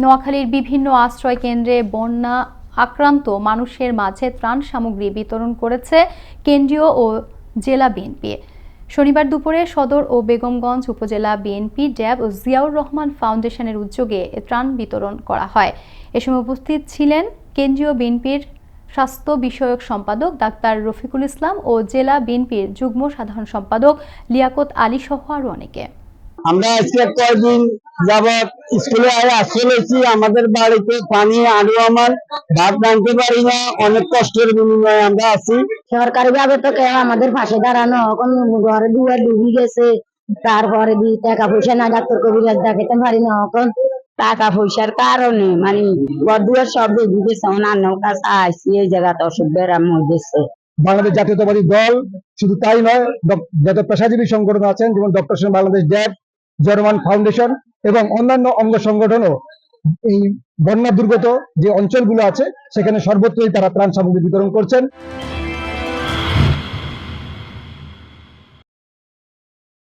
নোয়াখালীর বিভিন্ন আশ্রয় কেন্দ্রে বন্যা আক্রান্ত মানুষের মাঝে ত্রাণ সামগ্রী বিতরণ করেছে কেন্দ্রীয় ও জেলা বিএনপি। শনিবার দুপুরে সদর ও বেগমগঞ্জ উপজেলা বিএনপি ড্যাব ও জিয়াউর রহমান ফাউন্ডেশনের উদ্যোগে ত্রাণ বিতরণ করা হয়। এ সময় উপস্থিত ছিলেন কেন্দ্রীয় বিএনপির স্বাস্থ্য বিষয়ক সম্পাদক ডাক্তার রফিকুল ইসলাম ও জেলা বিএনপির যুগ্ম সাধারণ সম্পাদক লিয়াকত আলী সহ আরও অনেকে। আমরা আজকে কয়েকদিন যাবৎ স্কুলে আয় আসলেছি আমাদের বাড়িতে পানি আলু আমার ভাত রাঁধতে পারি না অনেক কষ্টের বিনিময়ে আমরা আছি। সরকারি ভাবে তো কেউ আমাদের পাশে দাঁড়ানো এখন ঘরে দুয়ার ডুবি গেছে তারপরে দি টাকা পয়সা না ডাক্তার কবিরাজ দেখাতে পারি না এখন টাকা পয়সার কারণে মানে ঘর দুয়ার সব ডুবি গেছে অন্যান্য কাছে আইসি এই জায়গাতে অসুবিধার মধ্যে বাংলাদেশ জাতীয়তাবাদী দল শুধু তাই নয় যত পেশাজীবী সংগঠন আছেন যেমন doctor Bangladesh DAB German foundation এবং অন্যান্য অঙ্গ সংগঠনও এই বন্যা দুর্গত যে অঞ্চলগুলো আছে, সেখানে সর্বত্রই তারা ত্রাণ সামগ্রী বিতরণ করছেন।